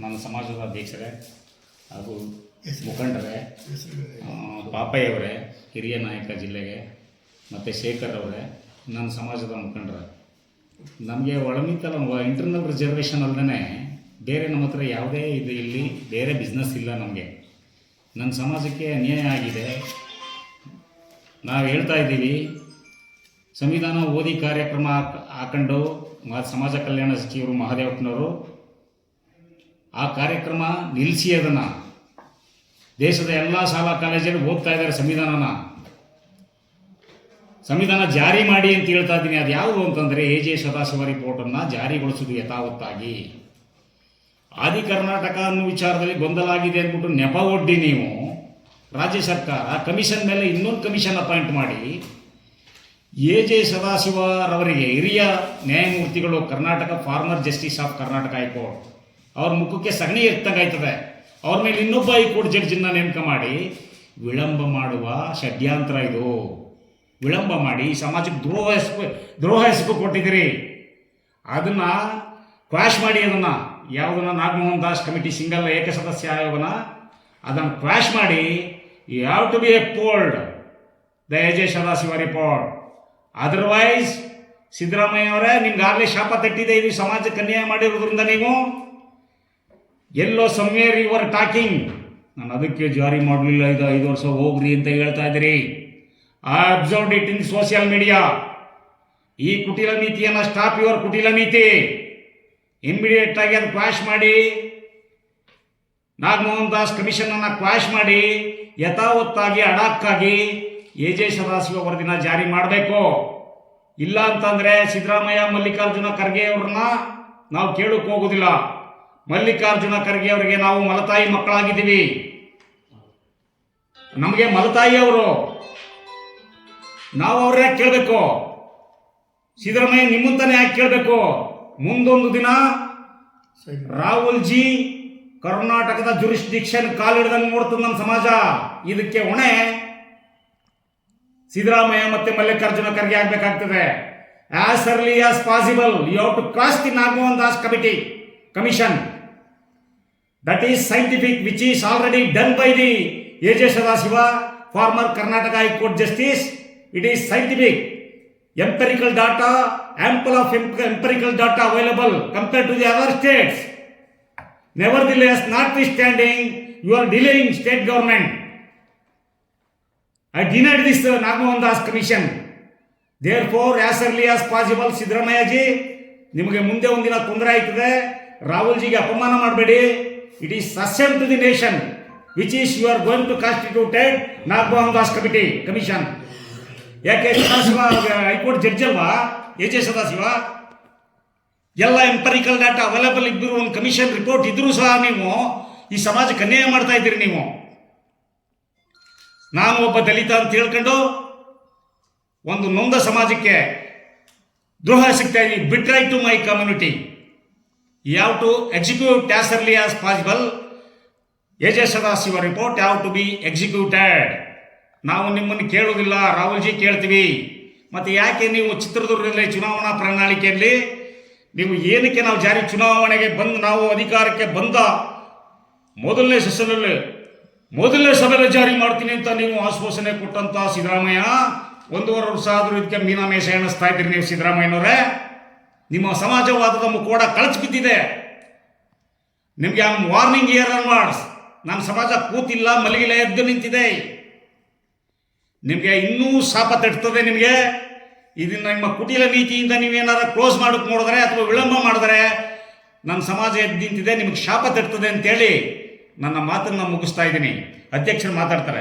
ನನ್ನ ಸಮಾಜದ ಅಧ್ಯಕ್ಷರೇ ಹಾಗೂ ಮುಖಂಡರೇ ಪಾಪಯ್ಯವರೇ ಹಿರಿಯ ನಾಯಕ ಜಿಲ್ಲೆಗೆ ಮತ್ತು ಶೇಖರ್ ಅವರೇ ನನ್ನ ಸಮಾಜದ ಮುಖಂಡರೇ. ನಮಗೆ ಒಳಮಿತಲ ಇಂಟರ್ನಲ್ ರಿಸರ್ವೇಷನ್ ಅಲ್ಲದೇ ಬೇರೆ ನಮ್ಮ ಹತ್ರ ಯಾವುದೇ ಇದು ಇಲ್ಲಿ ಬೇರೆ ಬಿಸ್ನೆಸ್ ಇಲ್ಲ ನಮಗೆ. ನನ್ನ ಸಮಾಜಕ್ಕೆ ಅನ್ಯಾಯ ಆಗಿದೆ. ನಾವು ಹೇಳ್ತಾ ಇದ್ದೀವಿ ಸಂವಿಧಾನ ಓದಿ ಕಾರ್ಯಕ್ರಮ ಹಾಕ್- ಹಾಕೊಂಡು ಸಮಾಜ ಕಲ್ಯಾಣ ಸಚಿವರು ಮಹಾದೇವಪ್ಪನವರು ಆ ಕಾರ್ಯಕ್ರಮ ನಿಲ್ಲಿಸಿ ಅದನ್ನು. ದೇಶದ ಎಲ್ಲ ಶಾಲಾ ಕಾಲೇಜಲ್ಲಿ ಓದ್ತಾ ಇದ್ದಾರೆ ಸಂವಿಧಾನನ. ಸಂವಿಧಾನ ಜಾರಿ ಮಾಡಿ ಅಂತ ಹೇಳ್ತಾ ಇದ್ದೀನಿ. ಅದು ಯಾವುದು ಅಂತಂದರೆ ಎ ಜೆ ಸದಾಶಿವ ರಿಪೋರ್ಟನ್ನು ಜಾರಿಗೊಳಿಸೋದು ಯಥಾವತ್ತಾಗಿ. ಆದಿ ಕರ್ನಾಟಕ ಅನ್ನೋ ವಿಚಾರದಲ್ಲಿ ಗೊಂದಲ ಆಗಿದೆ ಅಂದ್ಬಿಟ್ಟು ನೆಪ ಒಡ್ಡಿ ನೀವು. ರಾಜ್ಯ ಸರ್ಕಾರ ಕಮಿಷನ್ ಮೇಲೆ ಇನ್ನೊಂದು ಕಮಿಷನ್ ಅಪಾಯಿಂಟ್ ಮಾಡಿ. ಎ ಜೆ ಸದಾಶಿವರವರಿಗೆ ಹಿರಿಯ ನ್ಯಾಯಮೂರ್ತಿಗಳು Karnataka former justice of Karnataka high court. ಅವ್ರ ಮುಖಕ್ಕೆ ಸಗಣಿ ಎತ್ತಂಗಾಯ್ತದೆ ಅವ್ರ ಮೇಲೆ ಇನ್ನೊಬ್ಬ ಈ ಹೈಕೋರ್ಟ್ ಜಡ್ಜನ್ನ ನೇಮಕ ಮಾಡಿ, ವಿಳಂಬ ಮಾಡುವ ಷಡ್ಯಾಂತರ ಇದು. ವಿಳಂಬ ಮಾಡಿ ಸಮಾಜಕ್ಕೆ ದ್ರೋಹ ಹೆಸರು ದ್ರೋಹ ಹೆಸರು ಕೊಟ್ಟಿದ್ದೀರಿ. ಅದನ್ನು ಕ್ವಾಶ್ ಮಾಡಿ ಅದನ್ನು. ಯಾವುದನ್ನ ನಾಗಮೋಹನ್ ದಾಸ್ ಕಮಿಟಿ ಸಿಂಗಲ್ ಏಕಸದಸ್ಯ ಆಯೋಗನ, ಅದನ್ನು ಕ್ವಾಶ್ ಮಾಡಿ you have to be upheld the A J Sadashiva report otherwise Siddaramaiah ಅವರೇ ನಿಮ್ಗಾಗಲೇ ಶಾಪ ತಟ್ಟಿದೆ, ಇದು ಸಮಾಜಕ್ಕೆ ಅನ್ಯಾಯ ಮಾಡಿರೋದ್ರಿಂದ ನೀವು. ಎಲ್ಲೋ ಸಮ್ವೇರ್ ಯುವರ್ ಟಾಕಿಂಗ್ ನಾನು ಅದಕ್ಕೆ ಜಾರಿ ಮಾಡಲಿಲ್ಲ ಇದು ಐದು ವರ್ಷ ಹೋಗ್ರಿ ಅಂತ ಹೇಳ್ತಾ ಇದ್ದೀರಿ. I observe it in social media ಈ ಕುಟಿಲ ನೀತಿಯನ್ನು ಸ್ಟಾಪ್ ಯುವರ್ ಕುಟಿಲ ನೀತಿ. ಇಮ್ಮಿಡಿಯೇಟ್ ಆಗಿ ಅದು ಕ್ವಾಶ್ ಮಾಡಿ. ನಾಗಮೋಹನ್ ದಾಸ್ ಕಮಿಷನ್ ಅನ್ನ ಕ್ವಾಶ್ ಮಾಡಿ. ಯಥಾವತ್ತಾಗಿ ಅಡಾಕ್ಕಾಗಿ ಎ ಜೆ ಸದಾಶಿವ ವರದಿನ ಜಾರಿ ಮಾಡಬೇಕು. ಇಲ್ಲ ಅಂತಂದ್ರೆ ಸಿದ್ದರಾಮಯ್ಯ, ಮಲ್ಲಿಕಾರ್ಜುನ ಖರ್ಗೆ ಅವ್ರನ್ನ ನಾವು ಕೇಳಕ್ ಹೋಗೋದಿಲ್ಲ. ಮಲ್ಲಿಕಾರ್ಜುನ ಖರ್ಗೆ ಅವರಿಗೆ ನಾವು ಮಲತಾಯಿ ಮಕ್ಕಳಾಗಿದ್ದೀವಿ. ನಮಗೆ ಮಲತಾಯಿ ಅವರು, ನಾವು ಅವ್ರನ್ನ ಕೇಳಬೇಕು. ಸಿದ್ದರಾಮಯ್ಯ ನಿಮ್ಮಂತಾನೆ ಯಾಕೆ ಕೇಳಬೇಕು? ಮುಂದೊಂದು ದಿನ ರಾಹುಲ್ ಜಿ ಕರ್ನಾಟಕದ ಜುರಿಸ್ಡಿಕ್ಷನ್ ಕಾಲಿಡ್ದಂಗೆ ನೋಡ್ತದೆ ನಮ್ಮ ಸಮಾಜ. ಇದಕ್ಕೆ ಹೊಣೆ ಸಿದ್ದರಾಮಯ್ಯ ಮತ್ತೆ Mallikarjuna Kharge ಆಗ್ಬೇಕಾಗ್ತದೆ. As early as possible you have to cross the Nagamohan Das committee commission that is scientific which is already done by the AJ Sadashiva, former Karnataka High Court Justice. It is scientific, empirical data, ample of empirical data available compared to the other states. Nevertheless, notwithstanding, you are delaying state government. I denied this uh, Nagmohan commission. Therefore, as early as possible, Siddaramaiah ji ನಿಮಗೆ ಮುಂದೆ ಒಂದಿನ ತೊಂದರೆ ಆಯ್ತದೆ ರಾಹುಲ್ ಜಿಗೆ ಅಪಮಾನ ಮಾಡಬೇಡಿ. It is ಸಸ್ಯಂ to the nation which is you are going to constituted Nagamohan Das committee commission ಯಾಕೆ Sadashiva high court judge ಅಲ್ವಾ? A J Sadashiva. ಎಲ್ಲ ಎಂಪರಿಕಲ್ ಡಾಟಾ ಅವೈಲೇಬಲ್ ಇದ್ದರೂ ಒಂದು ಕಮಿಷನ್ ರಿಪೋರ್ಟ್ ಇದ್ರೂ ಸಹ ನೀವು ಈ ಸಮಾಜಕ್ಕೆ ಅನ್ಯಾಯ ಮಾಡ್ತಾ ಇದ್ದೀರಿ ನೀವು. ನಾನು ಒಬ್ಬ ದಲಿತ ಅಂತ ಹೇಳ್ಕೊಂಡು ಒಂದು ನೊಂದ ಸಮಾಜಕ್ಕೆ ದ್ರೋಹ ಸಿಗ್ತಾ ಇದ್ದೀನಿ ಬಿಟ್ರೈ ಟು ಮೈ ಕಮ್ಯುನಿಟಿ ಯಾವ to execute as early as possible A J Sadashiva report ಯಾವ ಟು ಬಿ ಎಕ್ಸಿಕ್ಯೂಟೆಡ್ ನಾವು ನಿಮ್ಮನ್ನು ಕೇಳೋದಿಲ್ಲ ರಾಹುಲ್ ಜಿ ಕೇಳ್ತೀವಿ. ಮತ್ತು ಯಾಕೆ ನೀವು ಚಿತ್ರದುರ್ಗದಲ್ಲಿ ಚುನಾವಣಾ ಪ್ರಣಾಳಿಕೆಯಲ್ಲಿ ನೀವು ಏನಕ್ಕೆ ನಾವು ಜಾರಿ ಚುನಾವಣೆಗೆ ಬಂದು ನಾವು ಅಧಿಕಾರಕ್ಕೆ ಬಂದ ಮೊದಲನೇ ಸೆಷನಲ್ಲಿ ಮೊದಲನೇ ಸಭೆಯಲ್ಲಿ ಜಾರಿ ಮಾಡ್ತೀನಿ ಅಂತ ನೀವು ಆಶ್ವಾಸನೆ ಕೊಟ್ಟಂತ ಸಿದ್ದರಾಮಯ್ಯ, ಒಂದೂವರೆ ವರ್ಷ ಆದರೂ ಇದಕ್ಕೆ ಮೀನಾಮೇಷ ಎಣಿಸ್ತಾ ಇದ್ದೀರಿ ನೀವು ಸಿದ್ದರಾಮಯ್ಯನವರೇ. ನಿಮ್ಮ ಸಮಾಜವಾದದ ಮುಖೋಡ ಕಳಚಿ ಬಿದ್ದಿದೆ ನಿಮಗೆ ಆ ವಾರ್ನಿಂಗ್ ಇಯರ್ ಅನ್ವಾರ್ಡ್ಸ್ ನಮ್ಮ ಸಮಾಜ ಕೂತಿಲ್ಲ, ಮಲಗಿಲ್ಲ, ಎದ್ದು ನಿಂತಿದೆ. ನಿಮಗೆ ಇನ್ನೂ ಶಾಪ ತಟ್ತದೆ ನಿಮಗೆ. ಇದನ್ನ ನಿಮ್ಮ ಕುಟಿಲ ನೀತಿಯಿಂದ ನೀವೇನಾರ ಕ್ಲೋಸ್ ಮಾಡಕ್ಕೆ ನೋಡಿದ್ರೆ ಅಥವಾ ವಿಳಂಬ ಮಾಡಿದ್ರೆ ನನ್ನ ಸಮಾಜ ಎದ್ದು ನಿಂತಿದೆ, ನಿಮಗೆ ಶಾಪ ತಟ್ತದೆ ಅಂತೇಳಿ ನನ್ನ ಮಾತನ್ನು ಮುಗಿಸ್ತಾ ಇದ್ದೀನಿ. ಅಧ್ಯಕ್ಷರು ಮಾತಾಡ್ತಾರೆ.